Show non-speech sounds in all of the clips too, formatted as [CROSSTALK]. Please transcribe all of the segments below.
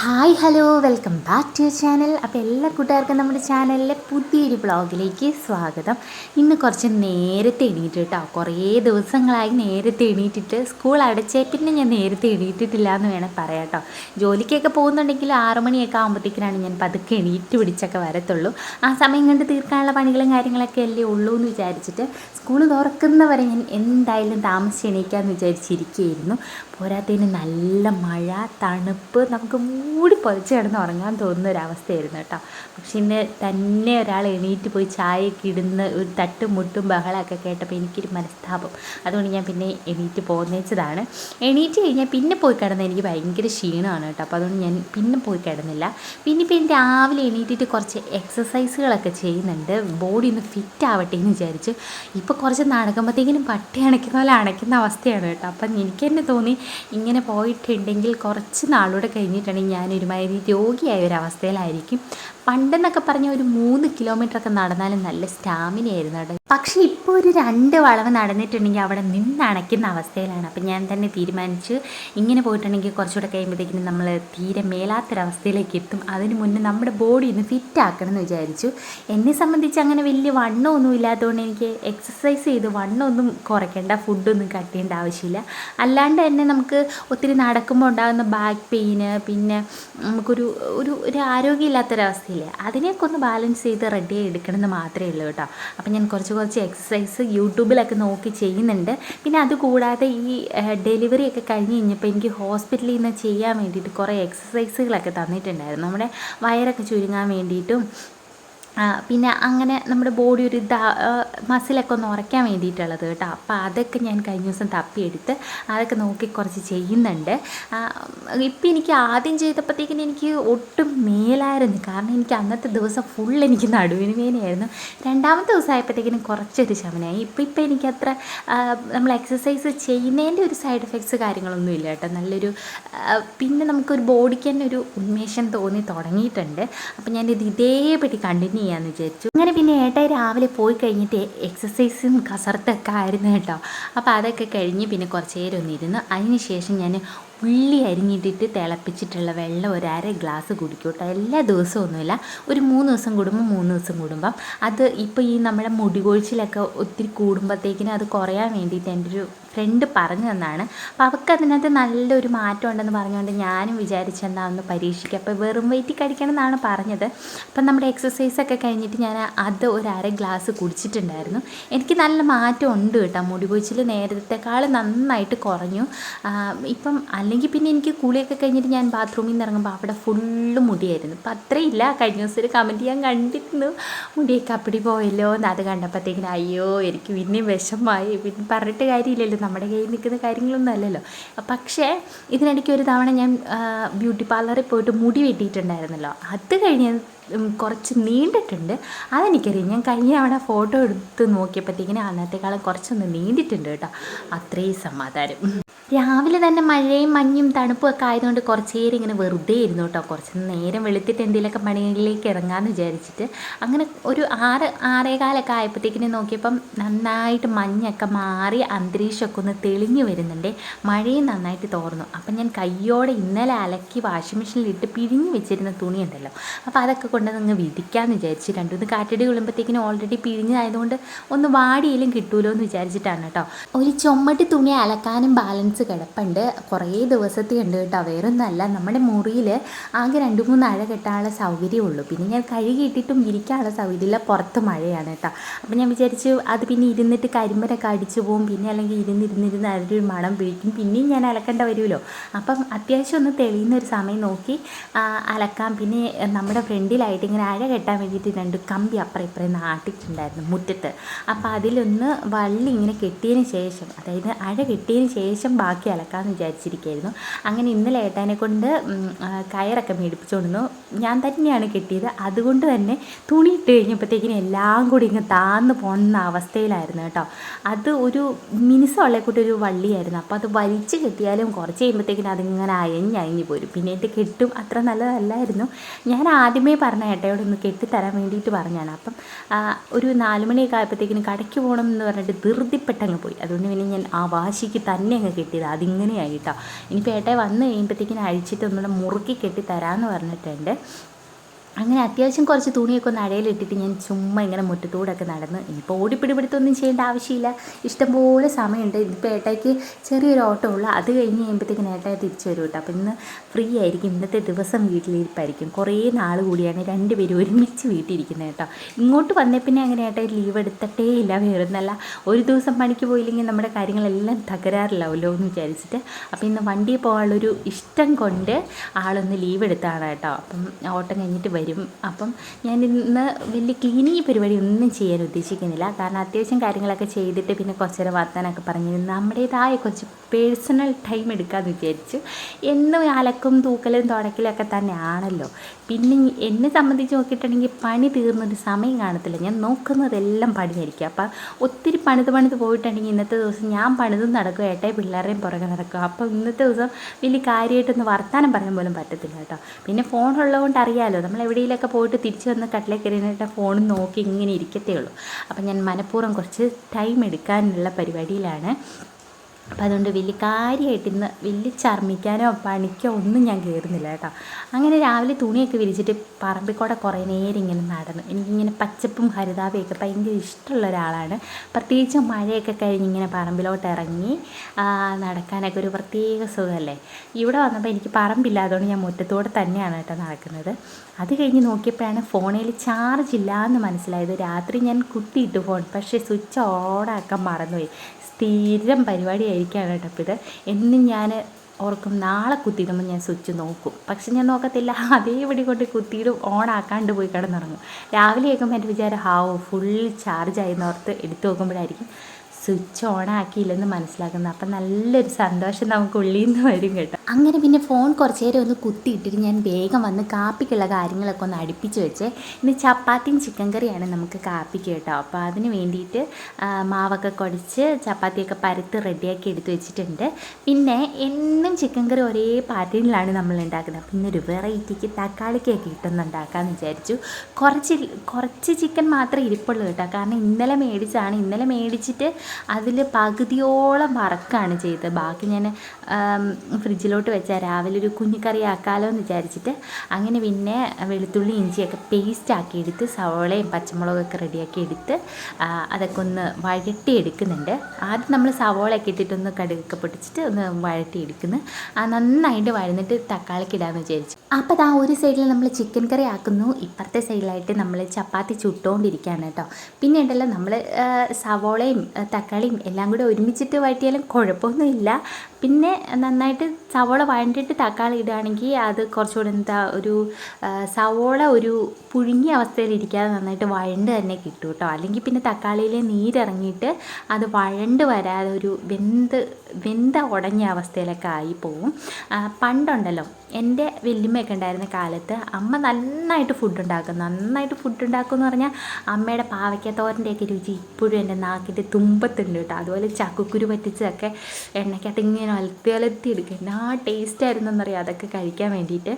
Hi hello welcome back to your channel. അപ്പോൾ എല്ലാ കൂട്ടുകാർക്കും നമ്മുടെ ചാനലിലെ പുതിയൊരു ബ്ലോഗിലേക്ക് സ്വാഗതം. ഇന്ന് കുറച്ച് നേരത്തെ എണീറ്റ് കേട്ടോ കുറേ ദിവസങ്ങളായി നേരത്തെ എണീറ്റിട്ട് സ്കൂൾ അടച്ചേ പിന്നെ ഞാൻ നേരത്തെ എണീറ്റിട്ടില്ല എന്ന് വേണം പറയാം കേട്ടോ ജോലിക്കൊക്കെ പോകുന്നുണ്ടെങ്കിൽ ആറു മണിയൊക്കെ ആകുമ്പോഴത്തേക്കിനാണ് ഞാൻ പതുക്കെ എണീറ്റ് പിടിച്ചൊക്കെ വരത്തുള്ളൂ. ആ സമയം കണ്ട് തീർക്കാനുള്ള പണികളും കാര്യങ്ങളൊക്കെ അല്ലേ ഉള്ളൂ എന്ന് വിചാരിച്ചിട്ട് സ്കൂൾ തുറക്കുന്നവരെ ഞാൻ എന്തായാലും താമസിച്ച് എണീക്കാമെന്ന് വിചാരിച്ചിരിക്കുകയായിരുന്നു പോരാത്തതിന് നല്ല മഴ തണുപ്പ് നമുക്ക് മൂടി പൊതിച്ച് കിടന്ന് ഉറങ്ങാൻ തോന്നുന്ന ഒരു അവസ്ഥയായിരുന്നു കേട്ടോ. പക്ഷെ ഇന്ന് തന്നെ ഒരാൾ എണീറ്റ് പോയി ചായയൊക്കെ ഇടുന്ന ഒരു തട്ടും മുട്ടും ബഹളമൊക്കെ കേട്ടപ്പോൾ എനിക്കൊരു മനസ്താപം. അതുകൊണ്ട് ഞാൻ പിന്നെ എണീറ്റ് പോന്നേച്ചതാണ്. എണീറ്റ് കഴിഞ്ഞാൽ പിന്നെ പോയി കിടന്ന് എനിക്ക് ഭയങ്കര ക്ഷീണമാണ് കേട്ടോ. അപ്പോൾ അതുകൊണ്ട് ഞാൻ പിന്നെ പോയി കിടന്നില്ല. പിന്നെ ഇപ്പം എനിക്ക് രാവിലെ എണീറ്റിട്ട് കുറച്ച് എക്സസൈസുകളൊക്കെ ചെയ്യുന്നുണ്ട്. ബോഡി ഒന്ന് ഫിറ്റ് ആവട്ടെ എന്ന് വിചാരിച്ച്. ഇപ്പോൾ കുറച്ച് നടക്കുമ്പോഴത്തേക്കിനും പട്ടി അണയ്ക്കുന്ന പോലെ അണയ്ക്കുന്ന അവസ്ഥയാണ് കേട്ടോ. അപ്പം എനിക്ക് തന്നെ തോന്നി ഇങ്ങനെ പോയിട്ടുണ്ടെങ്കിൽ കുറച്ച് നാളൂടെ കഴിഞ്ഞിട്ടുണ്ടെങ്കിൽ ഞാൻ ഒരുമാതിരി രോഗിയായ ഒരവസ്ഥയിലായിരിക്കും. പണ്ടെന്നൊക്കെ പറഞ്ഞ ഒരു മൂന്ന് കിലോമീറ്റർ ഒക്കെ നടന്നാലും നല്ല സ്റ്റാമിന ആയിരുന്നു കേട്ടോ. പക്ഷേ ഇപ്പോൾ ഒരു രണ്ട് വളവ് നടന്നിട്ടുണ്ടെങ്കിൽ അവിടെ നിന്ന് അണയ്ക്കുന്ന അവസ്ഥയിലാണ്. അപ്പം ഞാൻ തന്നെ തീരുമാനിച്ചു ഇങ്ങനെ പോയിട്ടുണ്ടെങ്കിൽ കുറച്ചുകൂടെ കഴിയുമ്പോഴത്തേക്കിനും നമ്മൾ തീരെ മേലാത്തൊരവസ്ഥയിലേക്ക് എത്തും. അതിന് മുന്നേ നമ്മുടെ ബോഡി ഒന്ന് ഫിറ്റ് ആക്കണം എന്ന് വിചാരിച്ചു. എന്നെ സംബന്ധിച്ച് അങ്ങനെ വലിയ വണ്ണമൊന്നും ഇല്ലാത്തതുകൊണ്ട് എനിക്ക് എക്സസൈസ് ചെയ്ത് വണ്ണമൊന്നും കുറയ്ക്കേണ്ട ഫുഡൊന്നും കട്ട് ചെയ്യേണ്ട ആവശ്യമില്ല. അല്ലാണ്ട് തന്നെ നമുക്ക് ഒത്തിരി നടക്കുമ്പോൾ ഉണ്ടാകുന്ന ബാക്ക് പെയിന് പിന്നെ നമുക്കൊരു ഒരു ഒരു ആരോഗ്യമില്ലാത്തൊരവസ്ഥയില്ലേ അതിനെയൊക്കെ ഒന്ന് ബാലൻസ് ചെയ്ത് റെഡി എടുക്കണമെന്ന് മാത്രമേ ഉള്ളൂ കേട്ടോ. അപ്പം ഞാൻ കുറച്ച് കുറച്ച് എക്സസൈസ് യൂട്യൂബിലൊക്കെ നോക്കി ചെയ്യുന്നുണ്ട്. പിന്നെ അതുകൂടാതെ ഈ ഡെലിവറി ഒക്കെ കഴിഞ്ഞ് കഴിഞ്ഞപ്പോൾ എനിക്ക് ഹോസ്പിറ്റലിൽ നിന്ന് ചെയ്യാൻ വേണ്ടിയിട്ട് കുറേ എക്സസൈസുകളൊക്കെ തന്നിട്ടുണ്ടായിരുന്നു. നമ്മുടെ വയറൊക്കെ ചുരുങ്ങാൻ വേണ്ടിയിട്ടും പിന്നെ അങ്ങനെ നമ്മുടെ ബോഡി ഒരു ദ മസിലൊക്കെ ഒന്ന് ഉറയ്ക്കാൻ വേണ്ടിയിട്ടുള്ളത് കേട്ടോ. അപ്പോൾ അതൊക്കെ ഞാൻ കഴിഞ്ഞ ദിവസം തപ്പിയെടുത്ത് അതൊക്കെ നോക്കി കുറച്ച് ചെയ്യുന്നുണ്ട്. ഇപ്പം എനിക്ക് ആദ്യം ചെയ്തപ്പോഴത്തേക്കിന് എനിക്ക് ഒട്ടും മേലായിരുന്നു. കാരണം എനിക്ക് അന്നത്തെ ദിവസം ഫുൾ എനിക്ക് നടുവിന് വേനയായിരുന്നു രണ്ടാമത്തെ ദിവസം ആയപ്പോഴത്തേക്കിനും കുറച്ചൊരു ശമനമായി ഇപ്പം ഇപ്പം എനിക്കത്ര നമ്മൾ എക്സസൈസ് ചെയ്യുന്നതിന്റെ ഒരു സൈഡ് എഫക്ട്സ് കാര്യങ്ങളൊന്നും ഇല്ല കേട്ടോ. നല്ലൊരു പിന്നെ നമുക്കൊരു ബോഡിക്ക് തന്നെ ഒരു ഉന്മേഷം തോന്നി തുടങ്ങിയിട്ടുണ്ട്. അപ്പം ഞാനിത് ഇതേപടി കണ്ടിന്യൂ ചെയ്യാമെന്ന് വിചാരിച്ചു. അങ്ങനെ പിന്നെ ഏട്ടായി രാവിലെ പോയി കഴിഞ്ഞിട്ട് എക്സസൈസും കസർത്തൊക്കെ ആയിരുന്നു കേട്ടോ. അപ്പോൾ അതൊക്കെ കഴിഞ്ഞ് പിന്നെ കുറച്ച് നേരം ഒന്നിരുന്നു അതിന് ശേഷം ഞാൻ ഉള്ളി അരിഞ്ഞിട്ടിട്ട് തിളപ്പിച്ചിട്ടുള്ള വെള്ളം ഒരു അര ഗ്ലാസ് കുടിക്കൂട്ടോ. എല്ലാ ദിവസവും ഒന്നുമില്ല ഒരു മൂന്ന് ദിവസം കൂടുമ്പോൾ മൂന്ന് ദിവസം കൂടുമ്പം. അത് ഇപ്പോൾ ഈ നമ്മുടെ മുടി കൊഴിച്ചിലൊക്കെ ഒത്തിരി കൂടുമ്പോഴത്തേക്കിനും അത് കുറയാൻ വേണ്ടിയിട്ട് എന്റെ ഒരു ഫ്രണ്ട് പറഞ്ഞു തന്നാണ്. അപ്പോൾ അവൾക്ക് അതിനകത്ത് നല്ലൊരു മാറ്റം ഉണ്ടെന്ന് പറഞ്ഞുകൊണ്ട് ഞാനും വിചാരിച്ചെന്താ ഒന്ന് പരീക്ഷിക്കുക അപ്പോൾ വെറും വെയിറ്റ് കഴിക്കണം എന്നാണ് പറഞ്ഞത്. അപ്പം നമ്മുടെ എക്സസൈസൊക്കെ കഴിഞ്ഞിട്ട് ഞാൻ അത് ഒരു അര ഗ്ലാസ് കുടിച്ചിട്ടുണ്ടായിരുന്നു. എനിക്ക് നല്ല മാറ്റം ഉണ്ട് കേട്ടോ. മുടി കൊഴിച്ചിൽ നേരത്തെക്കാൾ നന്നായിട്ട് കുറഞ്ഞു. ഇപ്പം അല്ലെങ്കിൽ പിന്നെ എനിക്ക് കുളിയൊക്കെ കഴിഞ്ഞിട്ട് ഞാൻ ബാത്റൂമിൽ നിന്ന് ഇറങ്ങുമ്പോൾ അവിടെ ഫുള്ള് മുടിയായിരുന്നു. അപ്പം അത്രയില്ല കഴിഞ്ഞ ദിവസം ഒരു കമന്റ് ഞാൻ കണ്ടിരുന്നു. മുടിയൊക്കെ അപ്പടി പോയല്ലോ എന്ന് അത് കണ്ടപ്പോഴത്തേക്കിന് അയ്യോ എനിക്ക് പിന്നെയും വിഷമമായി പിന്നെ പറഞ്ഞിട്ട് കാര്യമില്ലല്ലോ. നമ്മുടെ കയ്യിൽ നിൽക്കുന്ന കാര്യങ്ങളൊന്നും അല്ലല്ലോ. പക്ഷേ ഇതിനിടയ്ക്ക് ഒരു തവണ ഞാൻ ബ്യൂട്ടി പാർലറിൽ പോയിട്ട് മുടി വെട്ടിയിട്ടുണ്ടായിരുന്നല്ലോ. അത് കഴിഞ്ഞ് കുറച്ച് നീണ്ടിട്ടുണ്ട്. അതെനിക്കറിയാം. ഞാൻ കഴിഞ്ഞ അവിടെ ഫോട്ടോ എടുത്ത് നോക്കിയപ്പോഴത്തേക്കിന് അന്നത്തെക്കാളും കുറച്ചൊന്ന് നീണ്ടിട്ടുണ്ട് കേട്ടോ. അത്രയും സമാധാനം. രാവിലെ തന്നെ മഴയും മഞ്ഞും തണുപ്പും ഒക്കെ ആയതുകൊണ്ട് കുറച്ച് നേരം ഇങ്ങനെ വെറുതെ ഇരുന്നു കേട്ടോ. കുറച്ച് നേരം വെളുത്തിട്ട് എന്തെങ്കിലുമൊക്കെ പണികളിലേക്ക് ഇറങ്ങാമെന്ന് വിചാരിച്ചിട്ട് അങ്ങനെ ഒരു ആറ് ആറേകാലൊക്കെ ആയപ്പോഴത്തേക്കിനും നോക്കിയപ്പം നന്നായിട്ട് മഞ്ഞൊക്കെ മാറി അന്തരീക്ഷമൊക്കെ ഒന്ന് തെളിഞ്ഞു വരുന്നുണ്ട്. മഴയും നന്നായിട്ട് തോർന്നു. അപ്പം ഞാൻ കയ്യോടെ ഇന്നലെ അലക്കി വാഷിംഗ് മെഷീനിലിട്ട് പിഴിഞ്ഞ് വെച്ചിരുന്ന തുണിയുണ്ടല്ലോ. അപ്പോൾ അതൊക്കെ കൊണ്ട് അങ്ങ് വിധിക്കാമെന്ന് വിചാരിച്ച് രണ്ടുമൂന്ന് കാറ്റടി കൊള്ളുമ്പോഴത്തേക്കിനും ഓൾറെഡി പിഴിഞ്ഞതായതുകൊണ്ട് ഒന്ന് വാടിയിലും കിട്ടുമല്ലോ എന്ന് വിചാരിച്ചിട്ടാണ് കേട്ടോ. ഒരു ചുമട്ട് തുണി അലക്കാനും ബാലൻസ് ബാലൻസ് കിടപ്പുണ്ട്. കുറേ ദിവസത്തെ ഉണ്ട് കേട്ടോ. വേറൊന്നുമല്ല. നമ്മുടെ മുറിയിൽ ആകെ രണ്ട് മൂന്ന് അഴ കെട്ടാനുള്ള സൗകര്യമുള്ളൂ പിന്നെ ഞാൻ കഴുകിയിട്ടിട്ടും ഇരിക്കാനുള്ള സൗകര്യമില്ല. പുറത്ത് മഴയാണ് കേട്ടോ. അപ്പം ഞാൻ വിചാരിച്ചു അത് പിന്നെ ഇരുന്നിട്ട് കരിമ്പരൊക്കെ അടിച്ചു പോകും പിന്നെ അല്ലെങ്കിൽ ഇരുന്നിരുന്നിരുന്ന് അതിന്റെ ഒരു മണം പിടിക്കും. പിന്നെയും ഞാൻ അലക്കേണ്ട വരുമല്ലോ. അപ്പം അത്യാവശ്യം ഒന്ന് തെളിയുന്ന ഒരു സമയം നോക്കി അലക്കാം. പിന്നെ നമ്മുടെ ഫ്രണ്ടിലായിട്ട് ഇങ്ങനെ അഴ കെട്ടാൻ വേണ്ടിയിട്ട് രണ്ട് കമ്പി അപ്പുറം ഇപ്പുറം നാട്ടിട്ടുണ്ടായിരുന്നു മുറ്റത്ത്. അപ്പോൾ അതിലൊന്ന് വള്ളി ഇങ്ങനെ കെട്ടിയതിന് ശേഷം അതായത് അഴ കെട്ടിയതിന് ശേഷം ബാക്കി അലക്കാമെന്ന് വിചാരിച്ചിരിക്കുകയായിരുന്നു അങ്ങനെ ഇന്നലെ ഏട്ടാനെ കൊണ്ട് കയറൊക്കെ മേടിപ്പിച്ചുകൊണ്ടിരുന്നു ഞാൻ തന്നെയാണ് കെട്ടിയത്. അതുകൊണ്ട് തന്നെ തുണി ഇട്ട് കഴിഞ്ഞപ്പോഴത്തേക്കിനും എല്ലാം കൂടി ഇങ്ങ് താന്ന് പോകുന്ന അവസ്ഥയിലായിരുന്നു കേട്ടോ. അത് ഒരു മിനിസമുള്ള കൂട്ടി ഒരു വള്ളിയായിരുന്നു. അപ്പോൾ അത് വലിച്ചു കെട്ടിയാലും കുറച്ച് കഴിയുമ്പോഴത്തേക്കിനും അതിങ്ങനെ അയഞ്ഞ് അയഞ്ഞ് പോരും. പിന്നെ ഇത് കെട്ടും അത്ര നല്ലതല്ലായിരുന്നു. ഞാൻ ആദ്യമേ പറഞ്ഞ ഏട്ടയോട് ഒന്ന് കെട്ടിത്തരാൻ വേണ്ടിയിട്ട് പറഞ്ഞാണ്. അപ്പം ഒരു നാല് മണിയൊക്കെ ആയപ്പോഴത്തേക്കിനും കടയ്ക്ക് പോകണം എന്ന് പറഞ്ഞിട്ട് ധൃതിപ്പെട്ടങ്ങ് പോയി. അതുകൊണ്ട് പിന്നെ ഞാൻ ആ വാശിക്ക് തന്നെ അങ്ങ് കെട്ടിയത് അതിങ്ങനെയായിട്ടോ ഇനി ഏട്ടായി വന്ന് കഴിയുമ്പോഴത്തേക്കിനും അഴിച്ചിട്ട് ഒന്നുകൂടെ മുറുക്കി കെട്ടി തരാമെന്ന് പറഞ്ഞിട്ടുണ്ട്. അങ്ങനെ അത്യാവശ്യം കുറച്ച് തുണിയൊക്കെ ഒന്ന് അടയിലിട്ടിട്ട് ഞാൻ ചുമ്മാ ഇങ്ങനെ മുറ്റത്തൂടൊക്കെ നടന്ന് ഇനിയിപ്പോൾ ഓടിപ്പിടിപിടുത്തൊന്നും ചെയ്യേണ്ട ആവശ്യമില്ല. ഇഷ്ടംപോലെ സമയമുണ്ട്. ഇതിപ്പോൾ ഏട്ടായിക്ക് ചെറിയൊരു ഓട്ടം ഉള്ളു അത് കഴിഞ്ഞ് കഴിയുമ്പോഴത്തേക്കും ഏട്ടായി തിരിച്ചു വരും കേട്ടോ. അപ്പോൾ ഇന്ന് ഫ്രീ ആയിരിക്കും. ഇന്നത്തെ ദിവസം വീട്ടിലിരിപ്പായിരിക്കും. കുറേ നാൾ കൂടിയാണ് രണ്ടുപേരും ഒരുമിച്ച് വീട്ടിലിരിക്കുന്നത് കേട്ടോ. ഇങ്ങോട്ട് വന്നേ പിന്നെ അങ്ങനെ ഏട്ടായി ലീവ് എടുത്തിട്ടേ ഇല്ല. വേറൊന്നല്ല. ഒരു ദിവസം പണിക്ക് പോയില്ലെങ്കിൽ നമ്മുടെ കാര്യങ്ങളെല്ലാം തകരാറില്ലാവല്ലോ എന്ന് വിചാരിച്ചിട്ട്. അപ്പോൾ ഇന്ന് വണ്ടിയിൽ പോകാനുള്ളൊരു ഇഷ്ടം കൊണ്ട് ആളൊന്ന് ലീവ് എടുത്താണ് കേട്ടോ. അപ്പം ഓട്ടം കഴിഞ്ഞിട്ട് വരും. അപ്പം ഞാൻ ഇന്ന് വലിയ ക്ലീനിങ് പരിപാടി ഒന്നും ചെയ്യാൻ ഉദ്ദേശിക്കുന്നില്ല. കാരണം അത്യാവശ്യം കാര്യങ്ങളൊക്കെ ചെയ്തിട്ട് പിന്നെ കുറച്ച് നേരം വർത്താനൊക്കെ പറഞ്ഞ് നമ്മുടേതായ കുറച്ച് പേഴ്സണൽ ടൈം എടുക്കാമെന്ന് വിചാരിച്ചു. എന്നും അലക്കും തൂക്കലും തുടക്കലും ഒക്കെ തന്നെയാണല്ലോ. പിന്നെ എന്നെ സംബന്ധിച്ച് നോക്കിയിട്ടുണ്ടെങ്കിൽ പണി തീർന്നൊരു സമയം കാണത്തില്ല. ഞാൻ നോക്കുന്നതെല്ലാം പണിയായിരിക്കും. അപ്പം ഒത്തിരി പണിത് പണിത് പോയിട്ടുണ്ടെങ്കിൽ ഇന്നത്തെ ദിവസം ഞാൻ പണിതും നടക്കും. ഏട്ടായി പിള്ളേരെയും പുറകെ നടക്കും. അപ്പം ഇന്നത്തെ ദിവസം വലിയ കാര്യമായിട്ടൊന്ന് വർത്താനം പറയാൻ പോലും പറ്റത്തില്ല കേട്ടോ. പിന്നെ ഫോൺ ഉള്ളതുകൊണ്ട് അറിയാമല്ലോ നമ്മൾ എവിടെയെങ്കിലൊക്കെ പോയിട്ട് തിരിച്ചു വന്ന് കട്ടിലേക്ക് എറിഞ്ഞിട്ട് ഫോൺ നോക്കി ഇങ്ങനെ ഇരിക്കത്തേ ഉള്ളൂ. അപ്പം ഞാൻ മനഃപൂർവം കുറച്ച് ടൈം എടുക്കാനുള്ള പരിപാടിയിലാണ്. അപ്പം അതുകൊണ്ട് വലിയ കാര്യമായിട്ട് ഇന്ന് വലിയ ചർമ്മിക്കാനോ പണിക്കോ ഒന്നും ഞാൻ കയറുന്നില്ല കേട്ടോ. അങ്ങനെ രാവിലെ തുണിയൊക്കെ വിരിച്ചിട്ട് പറമ്പിൽ കൂടെ കുറേ നേരം ഇങ്ങനെ നടന്നു. എനിക്കിങ്ങനെ പച്ചപ്പും ഹരിതാപയൊക്കെ ഭയങ്കര ഇഷ്ടമുള്ള ഒരാളാണ്. പ്രത്യേകിച്ച് മഴയൊക്കെ കഴിഞ്ഞ് ഇങ്ങനെ പറമ്പിലോട്ട് ഇറങ്ങി നടക്കാനൊക്കെ ഒരു പ്രത്യേക സുഖമല്ലേ? ഇവിടെ വന്നപ്പോൾ എനിക്ക് പറമ്പില്ല അതുകൊണ്ട് ഞാൻ മുറ്റത്തോടെ തന്നെയാണ് കേട്ടോ നടക്കുന്നത്. അത് കഴിഞ്ഞ് നോക്കിയപ്പോഴാണ് ഫോണിൽ ചാർജ് ഇല്ല മനസ്സിലായത്. രാത്രി ഞാൻ കുത്തിയിട്ടു ഫോൺ പക്ഷേ സ്വിച്ച് ഓണാക്കാൻ മറന്നുപോയി. സ്ഥിരം പരിപാടിയായിരിക്കുകയാണ് കേട്ടോ അപ്പോൾ ഇത്. എന്നും ഞാൻ ഓർക്കും നാളെ കുത്തിയിടുമ്പോൾ ഞാൻ സ്വിച്ച് നോക്കും. പക്ഷെ ഞാൻ നോക്കത്തില്ല. [LAUGHS] അതേപടി കൊണ്ട് കുത്തിയിടും ഓൺ ആക്കാണ്ട് പോയി കിടന്നുറങ്ങും. രാവിലെ കേൾക്കുമ്പോൾ എന്റെ വിചാരം ഹാവോ ഫുൾ ചാർജ് ആയെന്ന് ഓർത്ത് എടുത്തു നോക്കുമ്പോഴായിരിക്കും സ്വിച്ച് ഓൺ ആക്കിയില്ലെന്ന് മനസ്സിലാക്കുന്നത്. അപ്പം നല്ലൊരു സന്തോഷം നമുക്ക് ഉള്ളിൽ നിന്ന് വരും കേട്ടോ. അങ്ങനെ പിന്നെ ഫോൺ കുറച്ച് നേരം ഒന്ന് കുത്തിയിട്ടിട്ട് ഞാൻ വേഗം വന്ന് കാപ്പിക്കുള്ള കാര്യങ്ങളൊക്കെ ഒന്ന് അടുപ്പിച്ച് വെച്ച് ഇന്ന് ചപ്പാത്തിയും ചിക്കൻ കറിയാണ് നമുക്ക് കാപ്പിക്ക് കേട്ടോ. അപ്പോൾ അതിന് വേണ്ടിയിട്ട് മാവൊക്കെ കുഴച്ച് ചപ്പാത്തിയൊക്കെ പരത്ത് റെഡിയാക്കി എടുത്ത് വെച്ചിട്ടുണ്ട്. പിന്നെ എന്നും ചിക്കൻ കറി ഒരേ പാറ്റേണിലാണ് നമ്മൾ ഉണ്ടാക്കുന്നത്. അപ്പം ഇന്നൊരു വെറൈറ്റിക്ക് തക്കാളിക്കൊക്കെ കിട്ടുന്നുണ്ടാക്കാമെന്ന് വിചാരിച്ചു. കുറച്ച് കുറച്ച് ചിക്കൻ മാത്രമേ ഇരിപ്പുള്ളൂ കേട്ടോ. കാരണം ഇന്നലെ മേടിച്ചാണ് ഇന്നലെ മേടിച്ചിട്ട് അതിൽ പകുതിയോളം വറക്കാണ് ചെയ്തത്. ബാക്കി ഞാൻ ഫ്രിഡ്ജിലോട്ട് വെച്ചാൽ രാവിലെ ഒരു കുഞ്ഞിക്കറി ആക്കാമല്ലോ എന്ന് വിചാരിച്ചിട്ട് അങ്ങനെ പിന്നെ വെളുത്തുള്ളി ഇഞ്ചിയൊക്കെ പേസ്റ്റ് ആക്കി എടുത്ത് സവോളയും പച്ചമുളകൊക്കെ റെഡിയാക്കി എടുത്ത് അതൊക്കെ ഒന്ന് വഴട്ടി എടുക്കുന്നുണ്ട്. ആദ്യം നമ്മൾ സവോളയൊക്കെ ഇട്ടിട്ടൊന്ന് കടുകൊക്കെ പൊടിച്ചിട്ട് ഒന്ന് വഴട്ടി എടുക്കുന്നു. ആ നന്നായിട്ട് വഴന്നിട്ട് തക്കാളിക്ക് ഇടാമെന്ന് വിചാരിച്ചു. അപ്പോൾ ആ ഒരു സൈഡിൽ നമ്മൾ ചിക്കൻ കറി ആക്കുന്നു. ഇപ്പുറത്തെ സൈഡിലായിട്ട് നമ്മൾ ചപ്പാത്തി ചുട്ടുകൊണ്ടിരിക്കുകയാണ് കേട്ടോ. പിന്നെ ഉണ്ടല്ലോ നമ്മൾ സവോളയും തക്കാളിയും എല്ലാം കൂടി ഒരുമിച്ചിട്ട് വഴറ്റിയാലും കുഴപ്പമൊന്നുമില്ല. പിന്നെ നന്നായിട്ട് സവോള വഴണ്ടിട്ട് തക്കാളി ഇടുകയാണെങ്കിൽ അത് കുറച്ചുകൂടെ എന്താ ഒരു സവോള ഒരു പുഴുങ്ങിയ അവസ്ഥയിൽ ഇരിക്കാതെ നന്നായിട്ട് വഴണ്ട് തന്നെ കിട്ടും കേട്ടോ. അല്ലെങ്കിൽ പിന്നെ തക്കാളിയിലെ നീരിറങ്ങിയിട്ട് അത് വഴണ്ട് വരാതെ ഒരു വെന്ത് വെന്ത ഉടഞ്ഞ അവസ്ഥയിലൊക്കെ ആയി പോവും. പണ്ടുണ്ടല്ലോ എന്റെ വല്യമ്മയൊക്കെ ഉണ്ടായിരുന്ന കാലത്ത് അമ്മ നന്നായിട്ട് ഫുഡ് ഉണ്ടാക്കും. നന്നായിട്ട് ഫുഡ് ഉണ്ടാക്കും എന്ന് പറഞ്ഞാൽ അമ്മയുടെ പാവയ്ക്കത്തോരന്റെയൊക്കെ രുചി ഇപ്പോഴും എന്റെ നാക്കിന്റെ തുമ്പത്തുണ്ട് കേട്ടോ. അതുപോലെ ചക്കുക്കുരു പറ്റിച്ചതൊക്കെ എണ്ണയ്ക്കകത്ത് ഇങ്ങനെ അലത്തി അലത്തി എടുക്കുക എന്നാ ടേസ്റ്റ് ആയിരുന്നു എന്നറിയാം അതൊക്കെ കഴിക്കാൻ വേണ്ടിയിട്ട്.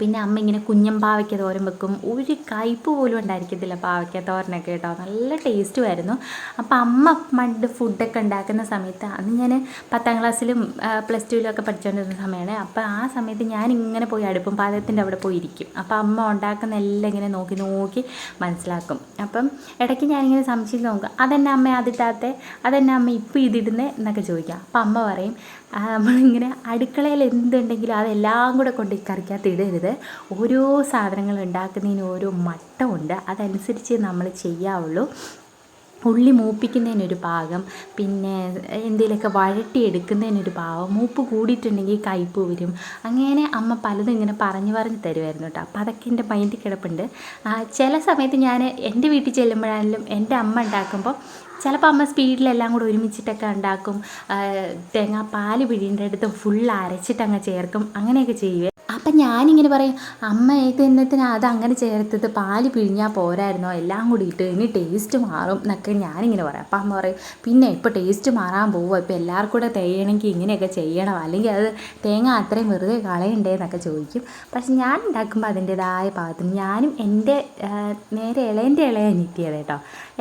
പിന്നെ അമ്മ ഇങ്ങനെ കുഞ്ഞൻ പാവയ്ക്ക തോരൻ വെക്കും. ഒരു കയ്പ് പോലും ഉണ്ടായിരിക്കത്തില്ല പാവയ്ക്ക തോരനൊക്കെ കേട്ടോ. നല്ല ടേസ്റ്റുമായിരുന്നു അപ്പോൾ അമ്മ പണ്ട് ഫുഡൊക്കെ ഉണ്ടാക്കുന്ന സമയത്ത് അന്ന് ഞാൻ പത്താം ക്ലാസ്സിലും പ്ലസ് ടുവിലും ഒക്കെ പഠിച്ചുകൊണ്ടിരുന്ന സമയമാണ് അപ്പോൾ ആ സമയത്ത് ഞാൻ ഇങ്ങനെ പോയി അടുപ്പും പാചകത്തിന്റെ അവിടെ പോയി ഇരിക്കും അപ്പോൾ അമ്മ ഉണ്ടാക്കുന്ന എല്ലാം ഇങ്ങനെ നോക്കി നോക്കി മനസ്സിലാക്കും. അപ്പം ഇടയ്ക്ക് ഞാനിങ്ങനെ സംശയം നോക്കും. അതെന്നെ അമ്മ അതിട്ടാത്തെ? അതെന്നെ അമ്മ ഇപ്പോൾ ഇതിടുന്നേ എന്നൊക്കെ ചോദിക്കാം. അപ്പം അമ്മ പറയും നമ്മളിങ്ങനെ അടുക്കളയിൽ എന്തുണ്ടെങ്കിലും അതെല്ലാം കൂടെ കൊണ്ട് കറിക്കകത്ത് ഇടരുത്. ഓരോ സാധനങ്ങൾ ഉണ്ടാക്കുന്നതിന് ഓരോ മട്ടമുണ്ട്. അതനുസരിച്ച് നമ്മൾ ചെയ്യാവുള്ളൂ. ഉള്ളി മൂപ്പിക്കുന്നതിനൊരു പാകം പിന്നെ എന്തെങ്കിലുമൊക്കെ വഴട്ടിയെടുക്കുന്നതിനൊരു പാകം മൂപ്പ് കൂടിയിട്ടുണ്ടെങ്കിൽ കയ്പ് വരും. അങ്ങനെ അമ്മ പലതും ഇങ്ങനെ പറഞ്ഞു പറഞ്ഞ് തരുമായിരുന്നു കേട്ടോ. അപ്പോൾ അതൊക്കെ എന്റെ മൈൻഡിൽ കിടപ്പുണ്ട്. ചില സമയത്ത് ഞാൻ എന്റെ വീട്ടിൽ ചെല്ലുമ്പോഴാണെങ്കിലും എന്റെ അമ്മ ഉണ്ടാക്കുമ്പോൾ ചിലപ്പോൾ അമ്മ സ്പീഡിലെല്ലാം കൂടെ ഒരുമിച്ചിട്ടൊക്കെ ഉണ്ടാക്കും. തേങ്ങാപ്പാൽ പിഴിയേണ്ട അടുത്ത് ഫുൾ അരച്ചിട്ടങ്ങ് ചേർക്കും. അങ്ങനെയൊക്കെ ചെയ്യുവേ. അപ്പം ഞാനിങ്ങനെ പറയും അമ്മ ഏത് എന്നത്തിന് അത് അങ്ങനെ ചേർത്തത് പാൽ പിഴിഞ്ഞാൽ പോരായിരുന്നോ? എല്ലാം കൂടി ഇട്ട് ഇനി ടേസ്റ്റ് മാറും എന്നൊക്കെ ഞാനിങ്ങനെ പറയാം. അപ്പം അമ്മ പറയും പിന്നെ ഇപ്പോൾ ടേസ്റ്റ് മാറാൻ പോവുക ഇപ്പോൾ എല്ലാവർക്കും കൂടെ തേയണമെങ്കിൽ ഇങ്ങനെയൊക്കെ ചെയ്യണം. അല്ലെങ്കിൽ അത് തേങ്ങ അത്രയും വെറുതെ കളയണ്ടേ എന്നൊക്കെ ചോദിക്കും. പക്ഷെ ഞാൻ ഉണ്ടാക്കുമ്പോൾ അതിന്റെതായ പാകത്തിന് ഞാനും എന്റെ നേരെ ഇളയന്റെ ഇളയ അനിയത്തിയത് കേട്ടോ.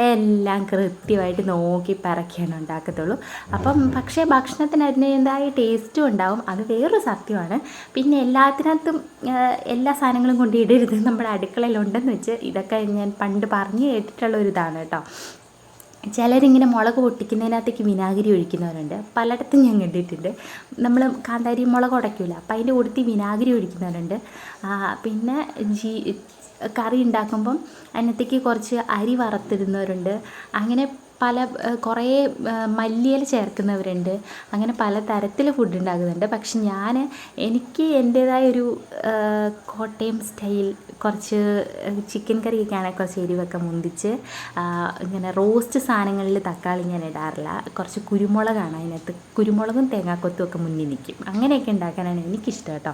എല്ലാം കൃത്യമായിട്ട് നോക്കി പറക്കിയാണ് ഉണ്ടാക്കത്തുള്ളൂ. അപ്പം പക്ഷേ ഭക്ഷണത്തിന് അതിന്റെതായ ടേസ്റ്റും ഉണ്ടാവും. അത് വേറൊരു സത്യമാണ്. പിന്നെ എല്ലാത്തിനകത്തും എല്ലാ സാധനങ്ങളും കൊണ്ട് ഇടരുത്. നമ്മുടെ അടുക്കളയിൽ ഉണ്ടെന്ന് വെച്ച് ഇതൊക്കെ ഞാൻ പണ്ട് പറഞ്ഞ് കേട്ടിട്ടുള്ള ഒരു ഇതാണ് കേട്ടോ. ചിലരിങ്ങനെ മുളക് പൊട്ടിക്കുന്നതിനകത്തേക്ക് വിനാഗിരി ഒഴിക്കുന്നവരുണ്ട്. പലയിടത്തും ഞാൻ കണ്ടിട്ടുണ്ട്. നമ്മൾ കാന്താരി മുളക് ഉടയ്ക്കില്ല അപ്പം അതിന്റെ കൂട്ടത്തിൽ വിനാഗിരി ഒഴിക്കുന്നവരുണ്ട്. പിന്നെ ജീ കറി ഉണ്ടാക്കുമ്പം അതിനകത്തേക്ക് കുറച്ച് അരി വറുത്തിടുന്നവരുണ്ട്. അങ്ങനെ പല കുറേ മല്ലിയില ചേർക്കുന്നവരുണ്ട്. അങ്ങനെ പല തരത്തിൽ ഫുഡ് ഉണ്ടാക്കുന്നുണ്ട്. പക്ഷെ ഞാൻ എനിക്ക് എന്റേതായ ഒരു കോട്ടയം സ്റ്റൈൽ കുറച്ച് ചിക്കൻ കറിയൊക്കെയാണ് കുറച്ച് എരിവൊക്കെ മുന്തിച്ച് ഇങ്ങനെ റോസ്റ്റ് സാധനങ്ങളിൽ തക്കാളി ഞാൻ ഇടാറില്ല. കുറച്ച് കുരുമുളകാണ് അതിനകത്ത്. കുരുമുളകും തേങ്ങാക്കൊത്തും ഒക്കെ മുന്നിൽ നിൽക്കും. അങ്ങനെയൊക്കെ ഉണ്ടാക്കാനാണ് എനിക്കിഷ്ടം കേട്ടോ.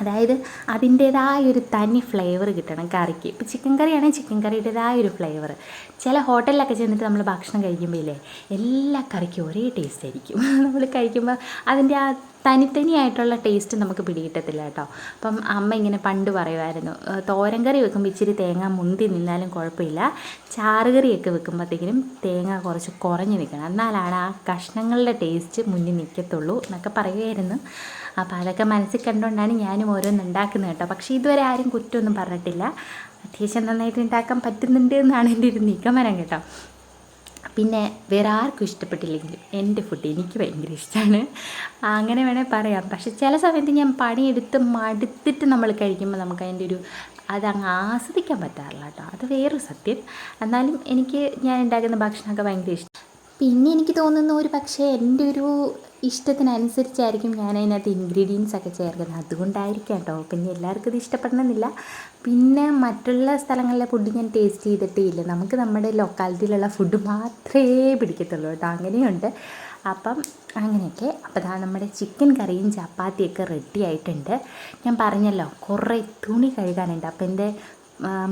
അതായത് അതിന്റേതായ ഒരു തനി ഫ്ലേവർ കിട്ടണം കറിക്ക്. ഇപ്പോൾ ചിക്കൻ കറിയാണെങ്കിൽ ചിക്കൻ കറിയുടേതായ ഒരു ഫ്ലേവർ ചില ഹോട്ടലിലൊക്കെ ചെന്നിട്ട് നമ്മൾ ഭക്ഷണം കഴിക്കുമ്പോൾ ഇല്ലേ എല്ലാ കറിക്കും ഒരേ ടേസ്റ്റ് ആയിരിക്കും. [LAUGHS] നമ്മൾ കഴിക്കുമ്പോൾ അതിന്റെ ആ തനിത്തനിയായിട്ടുള്ള ടേസ്റ്റ് നമുക്ക് പിടികിട്ടത്തില്ല കേട്ടോ. അപ്പം അമ്മ ഇങ്ങനെ പണ്ട് പറയുമായിരുന്നു തോരൻ കറി വെക്കുമ്പോൾ ഇച്ചിരി തേങ്ങ മുന്തി നിന്നാലും കുഴപ്പമില്ല. ചാറുകറിയൊക്കെ വെക്കുമ്പോഴത്തേക്കിനും തേങ്ങ കുറച്ച് കുറഞ്ഞ് നിൽക്കണം. എന്നാലാണ് ആ കഷ്ണങ്ങളുടെ ടേസ്റ്റ് മുന്നിൽ നിൽക്കത്തുള്ളൂ എന്നൊക്കെ പറയുമായിരുന്നു. അപ്പോൾ അതൊക്കെ മനസ്സിൽ കണ്ടുകൊണ്ടാണ് ഞാനും ഓരോന്ന് ഉണ്ടാക്കുന്നത് കേട്ടോ. പക്ഷേ ഇതുവരെ ആരും കുറ്റമൊന്നും പറഞ്ഞിട്ടില്ല. അത്യാവശ്യം നന്നായിട്ട് ഉണ്ടാക്കാൻ പറ്റുന്നുണ്ട് എന്നാണ് എന്റെ ഒരു നിഗമനം കേട്ടോ. പിന്നെ വേറെ ആർക്കും ഇഷ്ടപ്പെട്ടില്ലെങ്കിലും എന്റെ ഫുഡ് എനിക്ക് ഭയങ്കര ഇഷ്ടമാണ് അങ്ങനെ വേണേൽ പറയാം. പക്ഷെ ചില സമയത്ത് ഞാൻ പണിയെടുത്ത് മടുത്തിട്ട് നമ്മൾ കഴിക്കുമ്പോൾ നമുക്ക് അതിന്റെ ഒരു അതങ്ങ് ആസ്വദിക്കാൻ പറ്റാറില്ല കേട്ടോ. അത് വേറൊരു സത്യം. എന്നാലും എനിക്ക് ഞാൻ ഉണ്ടാക്കുന്ന ഭക്ഷണമൊക്കെ ഭയങ്കര ഇഷ്ടം. പിന്നെ എനിക്ക് തോന്നുന്നു ഒരു പക്ഷേ എന്റെ ഒരു ഇഷ്ടത്തിനനുസരിച്ചായിരിക്കും ഞാൻ അതിനകത്ത് ഇൻഗ്രീഡിയൻസ് ഒക്കെ ചേർക്കുന്നത്. അതുകൊണ്ടായിരിക്കാം കേട്ടോ. പിന്നെ എല്ലാവർക്കും ഇത് ഇഷ്ടപ്പെടണമെന്നില്ല. പിന്നെ മറ്റുള്ള സ്ഥലങ്ങളിലെ ഫുഡ് ഞാൻ ടേസ്റ്റ് ചെയ്തിട്ടേ ഇല്ല. നമുക്ക് നമ്മുടെ ലൊക്കാലിറ്റിയിലുള്ള ഫുഡ് മാത്രമേ പിടിക്കത്തുള്ളൂ കേട്ടോ. അങ്ങനെയുണ്ട്. അപ്പം അങ്ങനെയൊക്കെ. അപ്പോൾ അതാ നമ്മുടെ ചിക്കൻ കറിയും ചപ്പാത്തിയൊക്കെ റെഡി ആയിട്ടുണ്ട്. ഞാൻ പറഞ്ഞല്ലോ കുറേ തുണി കഴുകാനുണ്ട്. അപ്പോൾ എന്റെ